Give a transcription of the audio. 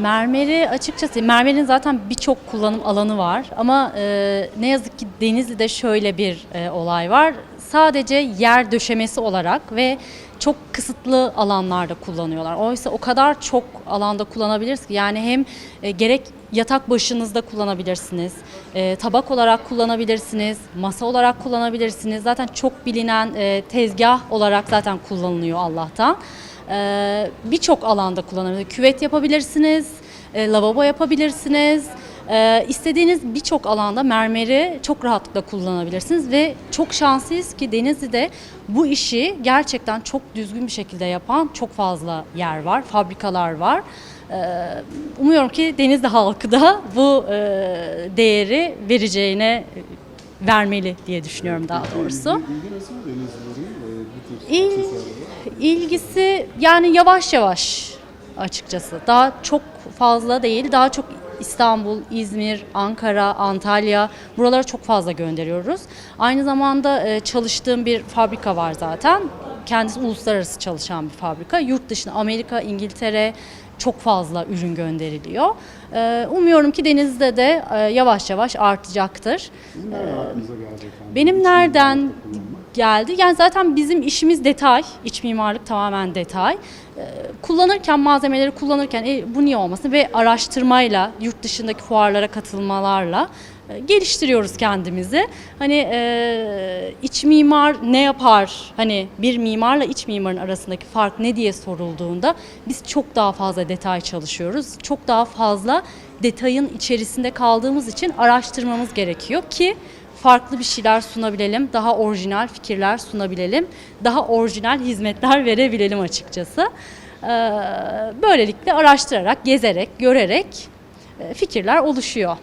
Mermeri açıkçası mermerin zaten birçok kullanım alanı var ama e, ne yazık ki Denizli'de şöyle bir e, olay var. Sadece yer döşemesi olarak ve çok kısıtlı alanlarda kullanıyorlar. Oysa o kadar çok alanda kullanabiliriz ki yani hem e, gerek yatak başınızda kullanabilirsiniz, e, tabak olarak kullanabilirsiniz, masa olarak kullanabilirsiniz. Zaten çok bilinen e, tezgah olarak zaten kullanılıyor Allah'tan. Ee, birçok alanda kullanabilirsiniz. Küvet yapabilirsiniz, e, lavabo yapabilirsiniz. Ee, istediğiniz birçok alanda mermeri çok rahatlıkla kullanabilirsiniz ve çok şanslıyız ki Denizli'de bu işi gerçekten çok düzgün bir şekilde yapan çok fazla yer var, fabrikalar var. Ee, umuyorum ki Denizli halkı da bu e, değeri vereceğine e, vermeli diye düşünüyorum daha doğrusu. E, İl, aksesuarlara? ilgisi yani yavaş yavaş açıkçası. Daha çok fazla değil. Daha çok İstanbul, İzmir, Ankara, Antalya buralara çok fazla gönderiyoruz. Aynı zamanda e, çalıştığım bir fabrika var zaten. Kendisi uluslararası çalışan bir fabrika. Yurt dışına Amerika, İngiltere çok fazla ürün gönderiliyor. E, Umuyorum ki Denizli'de de e, yavaş yavaş artacaktır. Nereden aklınıza geldi efendim? Benim nereden? Geldi? Yani zaten bizim işimiz detay. İç mimarlık tamamen detay. Ee, kullanırken malzemeleri kullanırken e, bu niye olmasın ve araştırmayla yurt dışındaki fuarlara katılmalarla e, geliştiriyoruz kendimizi. Hani e, iç mimar ne yapar? Hani bir mimarla iç mimarın arasındaki fark ne diye sorulduğunda biz çok daha fazla detay çalışıyoruz. Çok daha fazla detayın içerisinde kaldığımız için araştırmamız gerekiyor ki farklı bir şeyler sunabilelim, daha orijinal fikirler sunabilelim, daha orijinal hizmetler verebilelim açıkçası. Ee, Böylelikle araştırarak, gezerek, görerek e, fikirler oluşuyor.